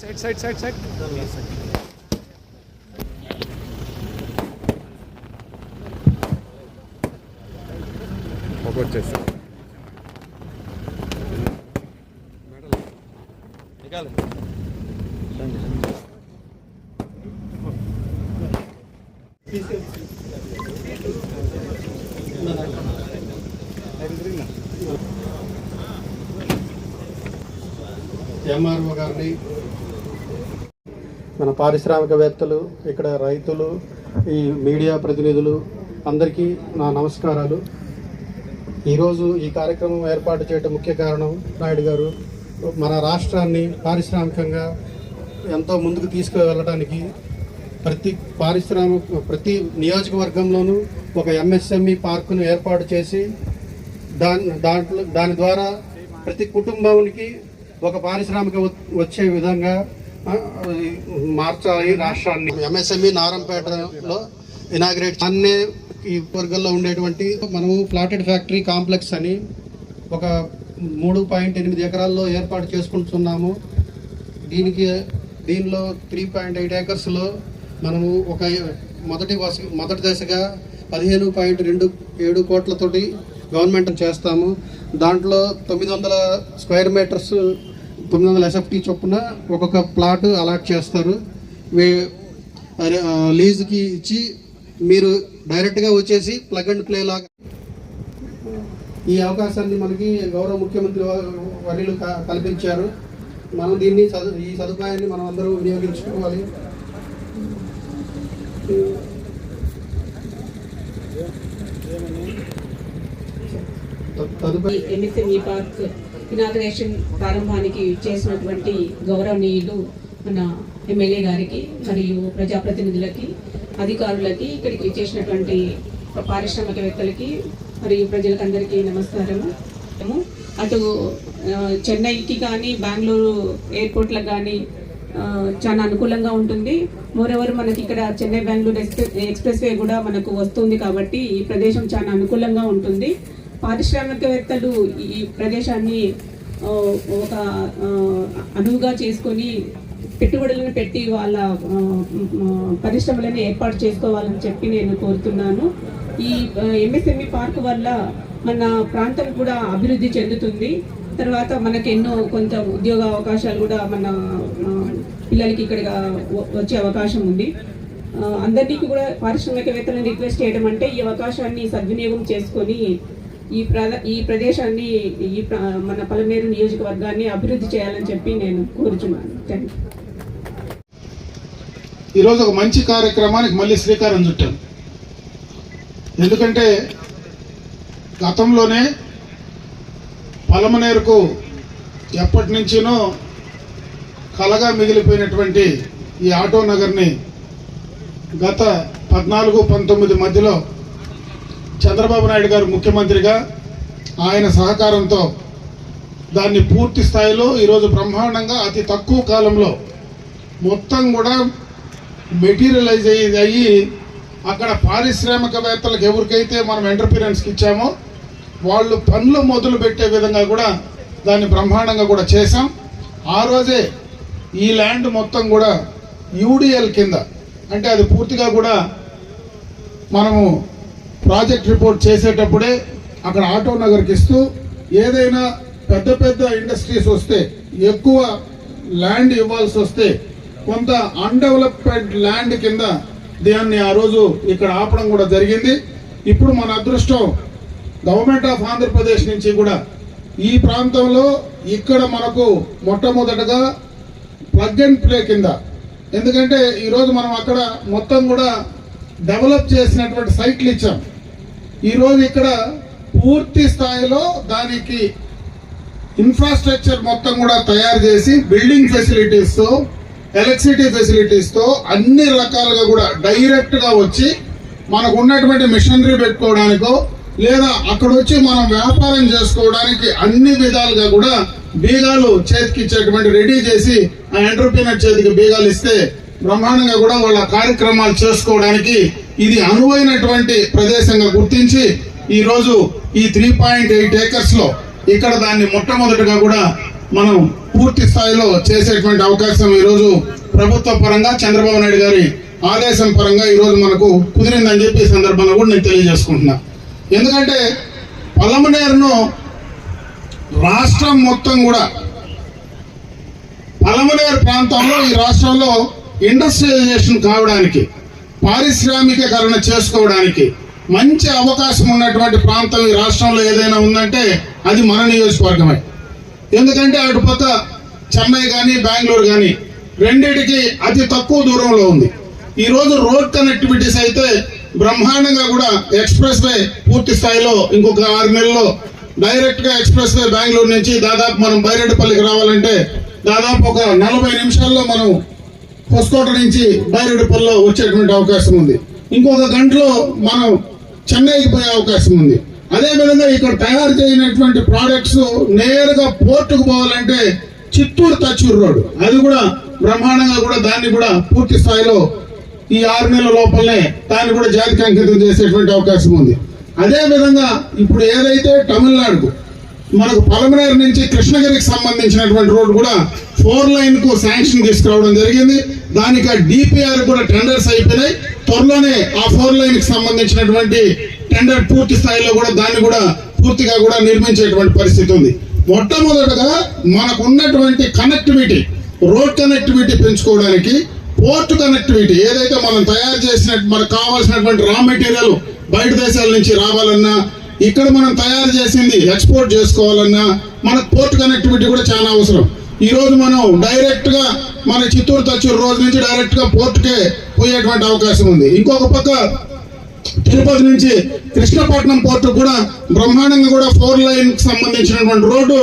Side side side side వచ్చేసి MRO గారిని పారిశ్రామికవేత్తలు ఇక్కడ రైతులు ఈ మీడియా ప్రతినిధులు అందరికీ నా నమస్కారాలు. ఈరోజు ఈ కార్యక్రమం ఏర్పాటు చేయడం ముఖ్య కారణం నాయుడు గారు. మన రాష్ట్రాన్ని పారిశ్రామికంగా ఎంతో ముందుకు తీసుకువెళ్ళడానికి ప్రతి పారిశ్రామిక ప్రతి నియోజకవర్గంలోనూ ఒక ఎంఎస్ఎంఈ పార్కును ఏర్పాటు చేసి దాని దాంట్లో దాని ద్వారా ప్రతి కుటుంబానికి ఒక పారిశ్రామిక వచ్చే విధంగా మార్చాలి రాష్ట్రాన్ని. ఎంఎస్ఎంఈ నారంపేటలో ఇనాగ్రేట్ అన్నే ఈ వర్గంలో ఉండేటువంటి మనము ప్లాటెడ్ ఫ్యాక్టరీ కాంప్లెక్స్ అని ఒక మూడు పాయింట్ ఎనిమిది ఎకరాల్లో ఏర్పాటు చేసుకుంటున్నాము. దీనికి దీనిలో త్రీ పాయింట్ ఎయిట్ ఏకర్స్లో మనము ఒక మొదటి వస మొదటి దశగా పదిహేను పాయింట్ రెండు ఏడు కోట్లతోటి గవర్నమెంట్ చేస్తాము. దాంట్లో తొమ్మిది వందల స్క్వేర్ మీటర్స్ తొమ్మిది వందల ఎస్ఎఫ్టీ చొప్పున ఒక్కొక్క ప్లాట్ అలాట్ చేస్తారు. వే లీజుకి ఇచ్చి మీరు డైరెక్ట్గా వచ్చేసి ప్లగ్ అండ్ ప్లే లాగా ఈ అవకాశాన్ని మనకి గౌరవ ముఖ్యమంత్రి వర్యులు క- కల్పించారు. మనం దీన్ని ఈ సదుపాయాన్ని మనం అందరూ వినియోగించుకోవాలి. తదుపరి ఎన్నికల ఈ పార్క్ ఇనాగ్రేషన్ ప్రారంభానికి చేసినటువంటి గౌరవనీయులు మన ఎమ్మెల్యే గారికి మరియు ప్రజాప్రతినిధులకి అధికారులకి ఇక్కడికి చేసినటువంటి పారిశ్రామికవేత్తలకి మరియు ప్రజలకందరికీ నమస్కారము. అటు చెన్నైకి కానీ బెంగళూరు ఎయిర్పోర్ట్లకు కానీ చాలా అనుకూలంగా ఉంటుంది. మోరెవర్ మనకి ఇక్కడ Chennai Bengaluru express express way కూడా మనకు వస్తుంది కాబట్టి ఈ ప్రదేశం చాలా అనుకూలంగా ఉంటుంది. పారిశ్రామికవేత్తలు ఈ ప్రదేశాన్ని ఒక అనువుగా చేసుకొని పెట్టుబడులను పెట్టి వాళ్ళ పరిశ్రమలను ఏర్పాటు చేసుకోవాలని చెప్పి నేను కోరుతున్నాను. ఈ ఎంఎస్ఎంఈ పార్క్ వల్ల మన ప్రాంతం కూడా అభివృద్ధి చెందుతుంది. తర్వాత మనకు ఎన్నో కొంత ఉద్యోగ అవకాశాలు కూడా మన పిల్లలకి ఇక్కడ వచ్చే అవకాశం ఉంది. అందరికీ కూడా పారిశ్రామికవేత్తలను రిక్వెస్ట్ చేయడం అంటే ఈ అవకాశాన్ని సద్వినియోగం చేసుకొని ఈ ప్రద ఈ ప్రదేశాన్ని ఈ ప్ర- మన పలమేరు నియోజకవర్గాన్ని అభివృద్ధి చేయాలని చెప్పి నేను కోరుచున్నాను. థ్యాంక్ ఈరోజు ఒక మంచి కార్యక్రమానికి మళ్ళీ శ్రీకారం చుట్టాను ఎందుకంటే గతంలోనే పలమనేరుకు ఎప్పటి నుంచినో కలగా మిగిలిపోయినటువంటి ఈ ఆటో నగర్ని గత పద్నాలుగు పంతొమ్మిది మధ్యలో చంద్రబాబు నాయుడు గారు ముఖ్యమంత్రిగా ఆయన సహకారంతో దాన్ని పూర్తి స్థాయిలో ఈరోజు బ్రహ్మాండంగా అతి తక్కువ కాలంలో మొత్తం కూడా మెటీరియలైజ్ అయ్యి అయ్యి అక్కడ పారిశ్రామికవేత్తలకు ఎవరికైతే మనం ఎంటర్ప్రీనర్స్కి ఇచ్చామో వాళ్ళు పనులు మొదలు పెట్టే విధంగా కూడా దాన్ని బ్రహ్మాండంగా కూడా చేశాం. ఆ రోజే ఈ ల్యాండ్ మొత్తం కూడా యూడిఎల్ కింద అంటే అది పూర్తిగా కూడా మనము ప్రాజెక్ట్ రిపోర్ట్ చేసేటప్పుడే అక్కడ ఆటో నగర్కి ఇస్తూ ఏదైనా పెద్ద పెద్ద ఇండస్ట్రీస్ వస్తే ఎక్కువ ల్యాండ్ ఇవ్వాల్సి వస్తే కొంత అన్డెవలప్మెంట్ ల్యాండ్ కింద దాన్ని ఆ రోజు ఇక్కడ ఆపడం కూడా జరిగింది. ఇప్పుడు మన అదృష్టం గవర్నమెంట్ ఆఫ్ ఆంధ్రప్రదేశ్ నుంచి కూడా ఈ ప్రాంతంలో ఇక్కడ మనకు మొట్టమొదటగా ప్లగ్ అండ్ ప్లే కింద ఎందుకంటే ఈరోజు మనం అక్కడ మొత్తం కూడా డెవలప్ చేసినటువంటి సైట్లు ఇచ్చాం. ఈరోజు ఇక్కడ పూర్తి స్థాయిలో దానికి ఇన్ఫ్రాస్ట్రక్చర్ మొత్తం కూడా తయారు చేసి బిల్డింగ్ ఫెసిలిటీస్తో ఎలక్ట్రిసిటీ ఫెసిలిటీస్తో అన్ని రకాలుగా కూడా డైరెక్ట్గా వచ్చి మనకు ఉన్నటువంటి మిషనరీ పెట్టుకోవడానికో లేదా అక్కడ వచ్చి మనం వ్యాపారం చేసుకోవడానికి అన్ని విధాలుగా కూడా బీగాలు చేతికి ఇచ్చేటువంటి రెడీ చేసి ఆ ఎంటర్ప్రీనర్ చేతికి బీగాలు ఇస్తే బ్రహ్మాండంగా కూడా వాళ్ళ కార్యక్రమాలు చేసుకోవడానికి ఇది అనువైనటువంటి ప్రదేశంగా గుర్తించి ఈరోజు ఈ త్రీ పాయింట్ ఎయిట్ ఏకర్స్లో ఇక్కడ దాన్ని మొట్టమొదటిగా కూడా మనం పూర్తి స్థాయిలో చేసేటువంటి అవకాశం ఈరోజు ప్రభుత్వ పరంగా చంద్రబాబు నాయుడు గారి ఆదేశం పరంగా ఈరోజు మనకు కుదిరిందని చెప్పి ఈ కూడా నేను తెలియజేసుకుంటున్నా. ఎందుకంటే పలమనేరును రాష్ట్రం మొత్తం కూడా పలమనేరు ప్రాంతంలో ఈ రాష్ట్రంలో ఇండస్ట్రియలైజేషన్ కావడానికి పారిశ్రామికీకరణ చేసుకోవడానికి మంచి అవకాశం ఉన్నటువంటి ప్రాంతం ఈ రాష్ట్రంలో ఏదైనా ఉందంటే అది మన నియోజకవర్గమే. ఎందుకంటే అటుపక్క చెన్నై కానీ బెంగళూరు కానీ రెండిటికి అతి తక్కువ దూరంలో ఉంది. ఈరోజు రోడ్ కనెక్టివిటీస్ అయితే బ్రహ్మాండంగా కూడా ఎక్స్ప్రెస్ వే పూర్తి స్థాయిలో ఇంకొక ఆరు నెలల్లో డైరెక్ట్గా ఎక్స్ప్రెస్ వే బెంగళూరు నుంచి దాదాపు మనం బైరెడ్డిపల్లికి రావాలంటే దాదాపు ఒక నలభై నిమిషాల్లో మనం హొస్కోట నుంచి బైరెడ్డిపల్లిలో వచ్చేటువంటి అవకాశం ఉంది. ఇంకొక గంటలో మనం చెన్నైకి పోయే అవకాశం ఉంది. అదే విధంగా ఇక్కడ తయారు చేయనటువంటి ప్రోడక్ట్స్ నేరుగా పోర్టుకు పోవాలంటే చిత్తూరు తచ్చూరు రోడ్ అది కూడా బ్రహ్మాండంగా కూడా దాన్ని కూడా పూర్తి స్థాయిలో ఈ ఆరు నెలల లోపలనే దాన్ని కూడా జాతికి అంకితం చేసేటువంటి అవకాశం ఉంది. అదే విధంగా ఇప్పుడు ఏదైతే తమిళనాడుకు మనకు పలమనేరు నుంచి కృష్ణగిరికి సంబంధించినటువంటి రోడ్డు కూడా ఫోర్ లైన్కు శాంక్షన్ తీసుకురావడం జరిగింది. దానికి డిపిఆర్ కూడా టెండర్స్ అయిపోయినాయి. త్వరలోనే ఆ ఫోర్ లైన్కి సంబంధించినటువంటి టెండర్ పూర్తి స్థాయిలో కూడా దాన్ని కూడా పూర్తిగా కూడా నిర్మించేటువంటి పరిస్థితి ఉంది. మొట్టమొదటగా మనకు ఉన్నటువంటి కనెక్టివిటీ రోడ్ కనెక్టివిటీ పెంచుకోవడానికి పోర్ట్ కనెక్టివిటీ ఏదైతే మనం తయారు చేసిన మనకు కావాల్సినటువంటి రా మెటీరియల్ బయట దేశాల నుంచి రావాలన్నా ఇక్కడ మనం తయారు చేసింది ఎక్స్పోర్ట్ చేసుకోవాలన్నా మనకు పోర్ట్ కనెక్టివిటీ కూడా చాలా అవసరం. ఈరోజు మనం డైరెక్ట్గా మన చిత్తూరు తచ్చూరు రోజు నుంచి డైరెక్ట్గా పోర్ట్కే పోయేటువంటి అవకాశం ఉంది. ఇంకొక పక్క తిరుపతి నుంచి కృష్ణపట్నం పోర్టు కూడా బ్రహ్మాండంగా కూడా ఫోర్ లైన్కి సంబంధించినటువంటి రోడ్డు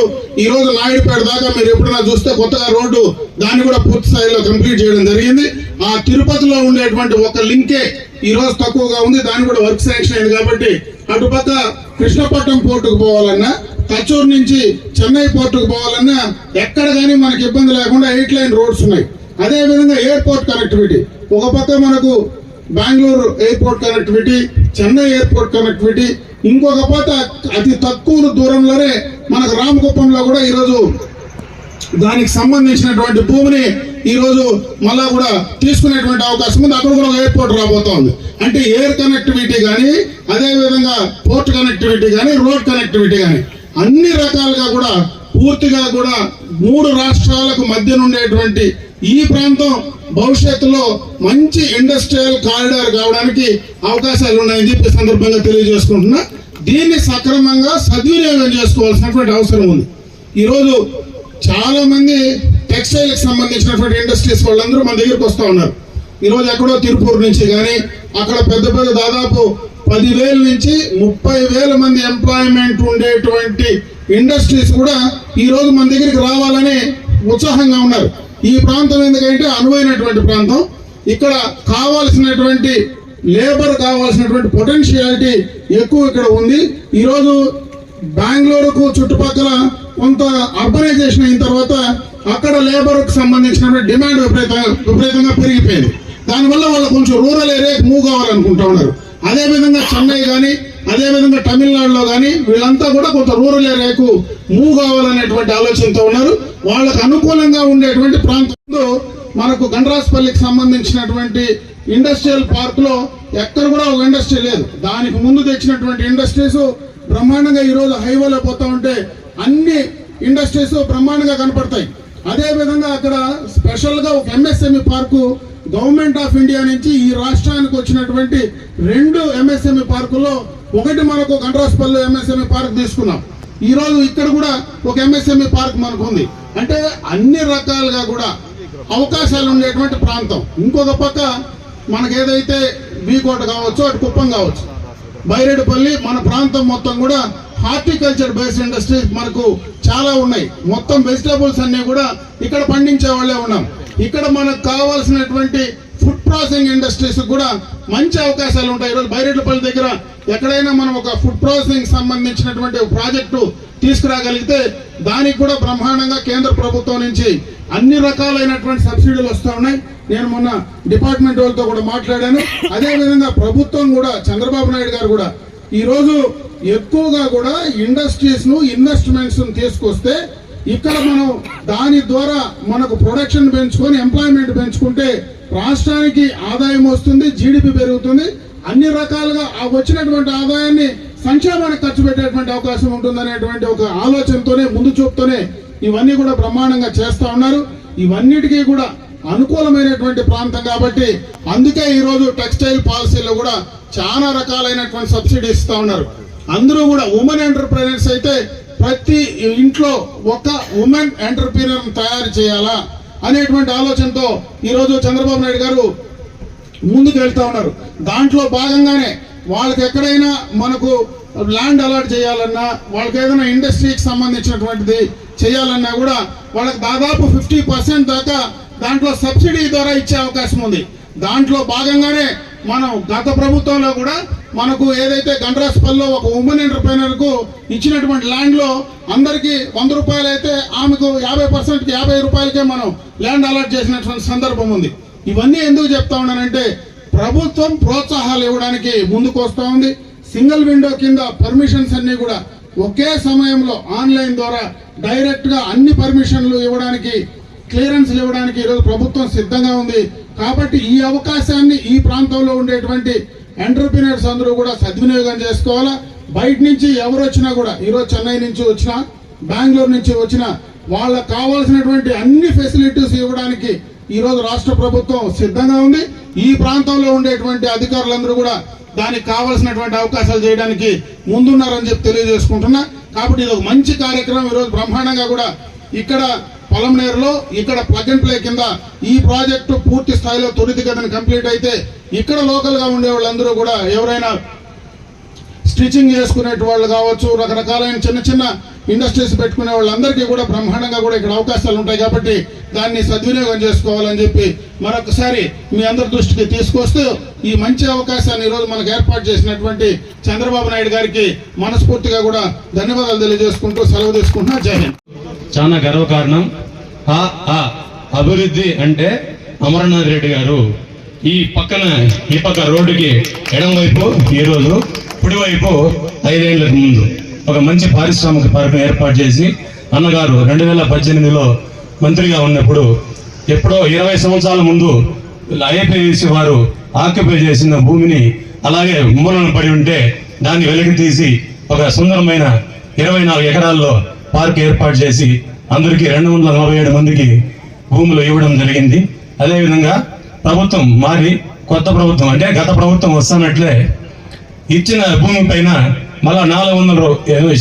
ఈ రోజు నాయుడుపేట దాకా మీరు ఎప్పుడైనా చూస్తే కొత్తగా రోడ్డు దాన్ని కూడా పూర్తి స్థాయిలో కంప్లీట్ చేయడం జరిగింది. ఆ తిరుపతిలో ఉండేటువంటి ఒక లింకే ఈ రోజు తక్కువగా ఉంది. దాన్ని కూడా వర్క్ శాంక్షన్ అయింది కాబట్టి అటుపక్క కృష్ణపట్నం పోర్టుకు పోవాలన్నా తచ్చూరు నుంచి చెన్నై పోర్టుకు పోవాలన్నా ఎక్కడ కానీ మనకి ఇబ్బంది లేకుండా ఎయిట్ లైన్ రోడ్స్ ఉన్నాయి. అదే విధంగా ఎయిర్పోర్ట్ కనెక్టివిటీ. ఒక పక్క మనకు Bengaluru airport connectivity Chennai airport connectivity ఇంకొక పక్క అతి తక్కువ దూరంలోనే మనకు రామకుప్పంలో కూడా ఈరోజు దానికి సంబంధించినటువంటి భూమిని ఈరోజు మళ్ళా కూడా తీసుకునేటువంటి అవకాశం ఉంది. అక్కడ కూడా ఒక ఎయిర్పోర్ట్ రాబోతోంది. అంటే ఎయిర్ కనెక్టివిటీ కానీ అదేవిధంగా పోర్ట్ కనెక్టివిటీ కానీ రోడ్ కనెక్టివిటీ కానీ అన్ని రకాలుగా కూడా పూర్తిగా కూడా మూడు రాష్ట్రాలకు మధ్య ఉండేటువంటి ఈ ప్రాంతం భవిష్యత్తులో మంచి ఇండస్ట్రియల్ కారిడార్ కావడానికి అవకాశాలు ఉన్నాయని చెప్పి సందర్భంగా తెలియజేసుకుంటున్నా. దీన్ని సక్రమంగా సద్వినియోగం చేసుకోవాల్సినటువంటి అవసరం ఉంది. ఈరోజు చాలామంది టెక్స్టైల్కి సంబంధించినటువంటి ఇండస్ట్రీస్ వాళ్ళందరూ మన దగ్గరికి వస్తూ ఉన్నారు. ఈరోజు ఎక్కడో తిరుపూర్ నుంచి కానీ అక్కడ పెద్ద పెద్ద దాదాపు పదివేల నుంచి ముప్పై వేల మంది ఎంప్లాయ్మెంట్ ఉండేటువంటి ఇండస్ట్రీస్ కూడా ఈరోజు మన దగ్గరికి రావాలని ఉత్సాహంగా ఉన్నారు. ఈ ప్రాంతం ఎందుకంటే అనువైనటువంటి ప్రాంతం. ఇక్కడ కావాల్సినటువంటి లేబర్ కావాల్సినటువంటి పొటెన్షియాలిటీ ఎక్కువ ఇక్కడ ఉంది. ఈరోజు బెంగళూరుకు చుట్టుపక్కల కొంత అర్బనైజేషన్ అయిన తర్వాత అక్కడ లేబర్కు సంబంధించినటువంటి సంబంధించిన డిమాండ్ విపరీత విపరీతంగా పెరిగిపోయింది. దానివల్ల వాళ్ళు కొంచెం రూరల్ ఏరియాకి మూవ్ కావాలనుకుంటా ఉన్నారు. అదే విధంగా చెన్నై కానీ అదే విధంగా తమిళనాడులో కానీ వీళ్ళంతా కూడా కొంత రూరల్ ఏరియాకు మూవ్ కావాలనేటువంటి ఆలోచనతో ఉన్నారు. వాళ్ళకు అనుకూలంగా ఉండేటువంటి ప్రాంతంలో మనకు గండ్రాస్పల్లికి సంబంధించినటువంటి ఇండస్ట్రియల్ పార్క్లో ఎక్కడ కూడా ఒక ఇండస్ట్రీ లేదు. దానికి ముందు తెచ్చినటువంటి ఇండస్ట్రీస్ బ్రహ్మాండంగా ఈరోజు హైవేలో పోతా ఉంటే అన్ని ఇండస్ట్రీస్ బ్రహ్మాండంగా కనపడతాయి. అదేవిధంగా అక్కడ స్పెషల్గా ఒక MSME park government of India నుంచి ఈ రాష్ట్రానికి వచ్చినటువంటి రెండు ఎంఎస్ఎంఈ పార్కుల్లో ఒకటి మనకు గండ్రాస్పల్లి ఎంఎస్ఎంఈ పార్క్ తీసుకున్నాం. ఈ రోజు ఇక్కడ కూడా ఒక ఎంఎస్ఎంఈ పార్క్ మనకు ఉంది. అంటే అన్ని రకాలుగా కూడా అవకాశాలు ఉండేటువంటి ప్రాంతం. ఇంకొక పక్క మనకి ఏదైతే బీకోట కావచ్చు అటు కుప్పం కావచ్చు. బైరెడ్డిపల్లి మన ప్రాంతం మొత్తం కూడా హార్టికల్చర్ బేస్డ్ ఇండస్ట్రీస్ మనకు చాలా ఉన్నాయి. మొత్తం వెజిటబుల్స్ అన్నీ కూడా ఇక్కడ పండించే వాళ్ళే ఉన్నాం. ఇక్కడ మనకు కావాల్సినటువంటి ఫుడ్ ప్రాసెసింగ్ ఇండస్ట్రీస్ కూడా మంచి అవకాశాలు ఉంటాయి. ఈరోజు బైరెడ్లపల్లి దగ్గర ఎక్కడైనా మనం ఒక ఫుడ్ ప్రాసెసింగ్ సంబంధించినటువంటి ప్రాజెక్టు తీసుకురాగలిగితే దానికి కూడా బ్రహ్మాండంగా కేంద్ర ప్రభుత్వం నుంచి అన్ని రకాలైనటువంటి సబ్సిడీలు వస్తూ ఉన్నాయి. నేను మొన్న డిపార్ట్మెంట్ వాళ్ళతో కూడా మాట్లాడాను. అదేవిధంగా ప్రభుత్వం కూడా చంద్రబాబు నాయుడు గారు కూడా ఈరోజు ఎక్కువగా కూడా ఇండస్ట్రీస్ను ఇన్వెస్ట్మెంట్స్ను తీసుకొస్తే ఇక్కడ మనం దాని ద్వారా మనకు ప్రొడక్షన్ పెంచుకొని ఎంప్లాయ్మెంట్ పెంచుకుంటే రాష్ట్రానికి ఆదాయం వస్తుంది జీడిపి పెరుగుతుంది. అన్ని రకాలుగా ఆ వచ్చినటువంటి ఆదాయాన్ని సంక్షేమానికి ఖర్చు పెట్టేటువంటి అవకాశం ఉంటుందనేటువంటి ఒక ఆలోచనతోనే ముందు చూపుతోనే ఇవన్నీ కూడా బ్రహ్మాండంగా చేస్తూ ఉన్నారు. ఇవన్నిటికీ కూడా అనుకూలమైనటువంటి ప్రాంతం కాబట్టి అందుకే ఈరోజు టెక్స్టైల్ పాలసీలో కూడా చాలా రకాలైనటువంటి సబ్సిడీ ఇస్తూ ఉన్నారు. అందరూ కూడా ఉమెన్ ఎంటర్ప్రీనర్స్ అయితే ప్రతి ఇంట్లో ఒక ఉమెన్ ఎంటర్ప్రీనర్ తయారు చేయాలా అనేటువంటి ఆలోచనతో ఈరోజు చంద్రబాబు నాయుడు గారు ముందుకు వెళ్తా ఉన్నారు. దాంట్లో భాగంగానే వాళ్ళకి ఎక్కడైనా మనకు ల్యాండ్ అలాట్ చేయాలన్నా వాళ్ళకి ఏదైనా ఇండస్ట్రీకి సంబంధించినటువంటిది చేయాలన్నా కూడా వాళ్ళకి దాదాపు ఫిఫ్టీ పర్సెంట్ దాకా దాంట్లో సబ్సిడీ ద్వారా ఇచ్చే అవకాశం ఉంది. దాంట్లో భాగంగానే మనం గత ప్రభుత్వంలో కూడా మనకు ఏదైతే గండ్రాస్పల్లో ఒక ఉమెన్ ఎంటర్ప్రైనర్కు ఇచ్చినటువంటి ల్యాండ్లో అందరికీ వంద రూపాయలు అయితే ఆమెకు యాభై పర్సెంట్కి యాభై రూపాయలకే మనం ల్యాండ్ అలాట్ చేసినటువంటి సందర్భం ఉంది. ఇవన్నీ ఎందుకు చెప్తా ఉన్నానంటే ప్రభుత్వం ప్రోత్సాహాలు ఇవ్వడానికి ముందుకు వస్తూ ఉంది. సింగిల్ విండో కింద పర్మిషన్స్ అన్నీ కూడా ఒకే సమయంలో ఆన్లైన్ ద్వారా డైరెక్ట్గా అన్ని పర్మిషన్లు ఇవ్వడానికి క్లియరెన్స్లు ఇవ్వడానికి ఈరోజు ప్రభుత్వం సిద్ధంగా ఉంది. కాబట్టి ఈ అవకాశాన్ని ఈ ప్రాంతంలో ఉండేటువంటి ఎంటర్ప్రినర్స్ అందరూ కూడా సద్వినియోగం చేసుకోవాలా? బయట నుంచి ఎవరు వచ్చినా కూడా ఈరోజు చెన్నై నుంచి వచ్చినా బెంగళూరు నుంచి వచ్చినా వాళ్ళకి కావాల్సినటువంటి అన్ని ఫెసిలిటీస్ ఇవ్వడానికి ఈరోజు రాష్ట్ర ప్రభుత్వం సిద్ధంగా ఉంది. ఈ ప్రాంతంలో ఉండేటువంటి అధికారులందరూ కూడా దానికి కావాల్సినటువంటి అవకాశాలు చేయడానికి ముందున్నారని చెప్పి తెలియజేసుకుంటున్నా. కాబట్టి ఇది ఒక మంచి కార్యక్రమం. ఈరోజు బ్రహ్మాండంగా కూడా ఇక్కడ పొలంనేరులో ఇక్కడ ప్లగ్ అండ్ ప్లే కింద ఈ ప్రాజెక్టు పూర్తి స్థాయిలో త్వరితగతిన కంప్లీట్ అయితే ఇక్కడ లోకల్గా ఉండే వాళ్ళందరూ కూడా ఎవరైనా స్టిచ్చింగ్ చేసుకునే వాళ్ళు కావచ్చు రకరకాలైన చిన్న చిన్న ఇండస్ట్రీస్ పెట్టుకునే వాళ్ళందరికీ కూడా బ్రహ్మాండంగా కూడా ఇక్కడ అవకాశాలు ఉంటాయి కాబట్టి దాన్ని సద్వినియోగం చేసుకోవాలని చెప్పి మరొకసారి మీ అందరి దృష్టికి తీసుకొస్తూ ఈ మంచి అవకాశాన్ని ఈరోజు మనకు ఏర్పాటు చేసినటువంటి చంద్రబాబు నాయుడు గారికి మనస్ఫూర్తిగా కూడా ధన్యవాదాలు తెలియజేసుకుంటూ సెలవు తీసుకుంటున్నా. జై హింద్. చాలా గర్వకారణం. అభివృద్ధి అంటే అమరనాథ్ రెడ్డి గారు ఈ పక్కన ఈ పక్క రోడ్డుకి ఎడం వైపు ఈ రోజు కుడి ముందు ఒక మంచి పారిశ్రామిక పార్క్ ఏర్పాటు చేసి అన్నగారు రెండు వేల పద్దెనిమిదిలో మంత్రిగా ఉన్నప్పుడు ఎప్పుడో ఇరవై సంవత్సరాల ముందు ఐఏపీసీ వారు ఆక్యుపై చేసిన భూమిని అలాగే మూలన పడి ఉంటే దాన్ని వెలికి తీసి ఒక సుందరమైన ఇరవై నాలుగు ఎకరాల్లో పార్క్ ఏర్పాటు చేసి అందరికీ రెండు వందల నలభై ఏడు మందికి భూములు ఇవ్వడం జరిగింది. అదేవిధంగా ప్రభుత్వం మారి కొత్త ప్రభుత్వం అంటే గత ప్రభుత్వం వస్తున్నట్లే ఇచ్చిన భూమి పైన మళ్ళా నాలుగు వందల రూ- ఇరవై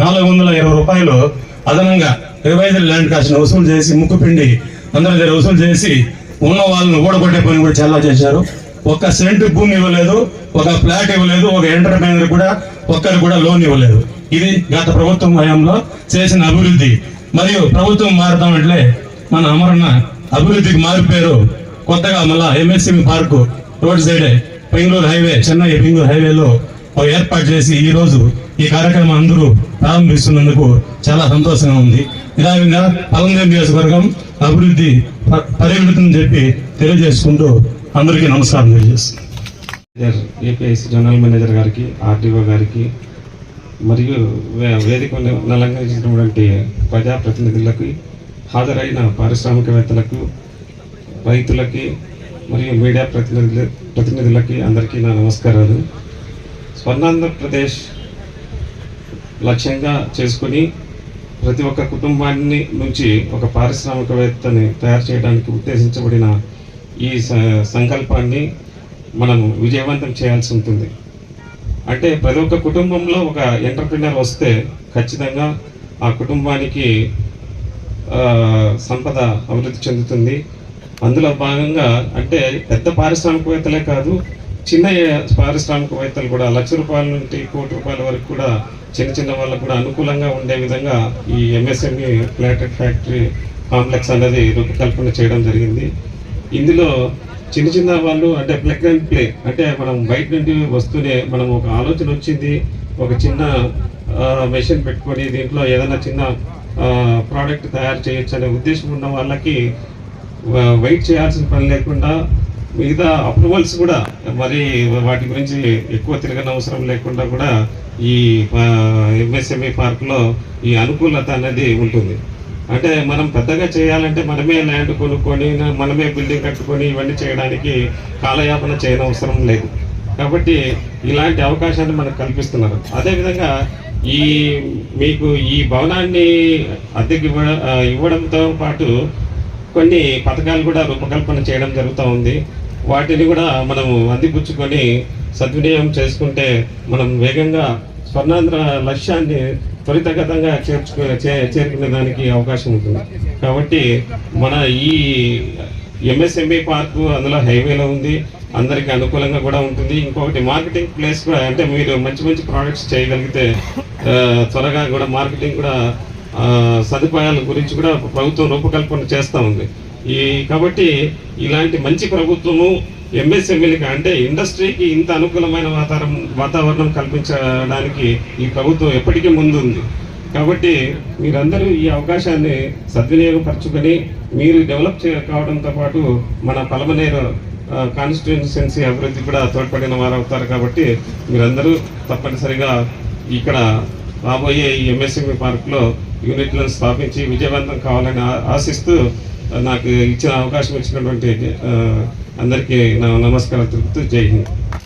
నాలుగు వందల ఇరవై రూపాయలు అదనంగా రివైజల్ ల్యాండ్ కాస్ట్ వసూలు చేసి ముక్కుపిండి అందరి దగ్గర వసూలు చేసి ఉన్న వాళ్ళని ఓడగొట్టే పని కూడా చల్లా చేశారు. ఒక్క సెంటు భూమి ఇవ్వలేదు ఒక ఫ్లాట్ ఇవ్వలేదు ఒక ఎంటర్ప్రైనర్ కూడా ఒక్కరు కూడా లోన్ ఇవ్వలేదు. ఇది గత ప్రభుత్వం హయాంలో చేసిన అభివృద్ధి. మరియు ప్రభుత్వం మారుతామంటే మన అమరన్న అభివృద్ధికి మారిపోయారు కొత్తగా మళ్ళా MSM park road side Bengaluru highway Chennai Bengaluru హైవేలో ఒక ఏర్పాటు చేసి ఈ రోజు ఈ కార్యక్రమం అందరూ ప్రారంభిస్తున్నందుకు చాలా సంతోషంగా ఉంది. ఇలా విధంగా పలంనేరు నియోజకవర్గం అభివృద్ధి ప- పరిగెడుతుందని చెప్పి తెలియజేసుకుంటూ అందరికీ నమస్కారం తెలియజేస్తున్నాను. ఏపీఎస్ జనరల్ మేనేజర్ గారికి ఆర్టీఓ గారికి మరియు వే- వేదికను అలంకరించినటువంటి ప్రజాప్రతినిధులకు హాజరైన పారిశ్రామికవేత్తలకు రైతులకి మరియు మీడియా ప్రతినిధులు ప్రతినిధులకి అందరికీ నా నమస్కారాలు. స్వర్ణాంధ్రప్రదేశ్ లక్ష్యంగా చేసుకుని ప్రతి ఒక్క కుటుంబాన్ని నుంచి ఒక పారిశ్రామికవేత్తని తయారు చేయడానికి ఉద్దేశించబడిన ఈ స- సంకల్పాన్ని మనం విజయవంతం చేయాల్సి ఉంటుంది. అంటే ప్రతి ఒక్క కుటుంబంలో ఒక ఎంటర్ప్రినర్ వస్తే ఖచ్చితంగా ఆ కుటుంబానికి సంపద అభివృద్ధి చెందుతుంది. అందులో భాగంగా అంటే పెద్ద పారిశ్రామికవేత్తలే కాదు చిన్న పారిశ్రామికవేత్తలు కూడా లక్ష రూపాయల నుండి కోటి రూపాయల వరకు కూడా చిన్న చిన్న వాళ్ళకు కూడా అనుకూలంగా ఉండే విధంగా ఈ ఎంఎస్ఎంఈ ప్లాటెడ్ ఫ్యాక్టరీ కాంప్లెక్స్ అనేది రూపకల్పన చేయడం జరిగింది. ఇందులో చిన్న చిన్న వాళ్ళు అంటే ప్లగ్ అండ్ ప్లే అంటే మనం బయట నుండి వస్తూనే మనం ఒక ఆలోచన వచ్చింది ఒక చిన్న మెషిన్ పెట్టుకొని దీంట్లో ఏదైనా చిన్న ప్రోడక్ట్ తయారు చేయొచ్చు అనే ఉద్దేశం ఉన్న వాళ్ళకి వెయిట్ చేయాల్సిన పని లేకుండా మిగతా అప్రూవల్స్ కూడా మరి వాటి గురించి ఎక్కువ తిరగని అవసరం లేకుండా కూడా ఈ ఎంఎస్ఎంఈ పార్క్లో ఈ అనుకూలత అనేది ఉంటుంది. అంటే మనం పెద్దగా చేయాలంటే మనమే ల్యాండ్ కొనుక్కొని మనమే బిల్డింగ్ కట్టుకొని ఇవన్నీ చేయడానికి కాలయాపన చేయనవసరం లేదు. కాబట్టి ఇలాంటి అవకాశాన్ని మనకు కల్పిస్తున్నారు. అదేవిధంగా ఈ మీకు ఈ భవనాన్ని అద్దెకి ఇవ్వ ఇవ్వడంతో పాటు కొన్ని పథకాలు కూడా రూపకల్పన చేయడం జరుగుతూ ఉంది. వాటిని కూడా మనము అందిపుచ్చుకొని సద్వినియోగం చేసుకుంటే మనం వేగంగా స్వర్ణాంధ్ర లక్ష్యాన్ని త్వరితగతంగా చేర్చుకు చే- చేరుకునే దానికి అవకాశం ఉంటుంది. కాబట్టి మన ఈ ఎంఎస్ఎంఈ పార్కు అందులో హైవేలో ఉంది. అందరికీ అనుకూలంగా కూడా ఉంటుంది. ఇంకొకటి మార్కెటింగ్ ప్లేస్ కూడా అంటే మీరు మంచి మంచి ప్రోడక్ట్స్ చేయగలిగితే త్వరగా కూడా మార్కెటింగ్ కూడా సదుపాయాల గురించి కూడా ప్రభుత్వం రూపకల్పన చేస్తూ ఉంది. ఈ కాబట్టి ఇలాంటి మంచి ప్రభుత్వము ఎంఎస్ఎంఈలకి అంటే ఇండస్ట్రీకి ఇంత అనుకూలమైన వాతావరణం వాతావరణం కల్పించడానికి ఈ ప్రభుత్వం ఎప్పటికీ ముందుంది. కాబట్టి మీరందరూ ఈ అవకాశాన్ని సద్వినియోగపరచుకొని మీరు డెవలప్ కావడంతో పాటు మన పలమనేరు కాన్స్టిట్యున్సీ అభివృద్ధి కూడా తోడ్పడిన వారు అవుతారు కాబట్టి మీరందరూ తప్పనిసరిగా ఇక్కడ రాబోయే ఈ ఎంఎస్ఎంఈ పార్క్లో యూనిట్లను స్థాపించి విజయవంతం కావాలని ఆశిస్తూ నాకు ఇచ్చిన అవకాశం ఇచ్చినటువంటి అందరికీ నా నమస్కారం తెలుపుతూ జై హింద్.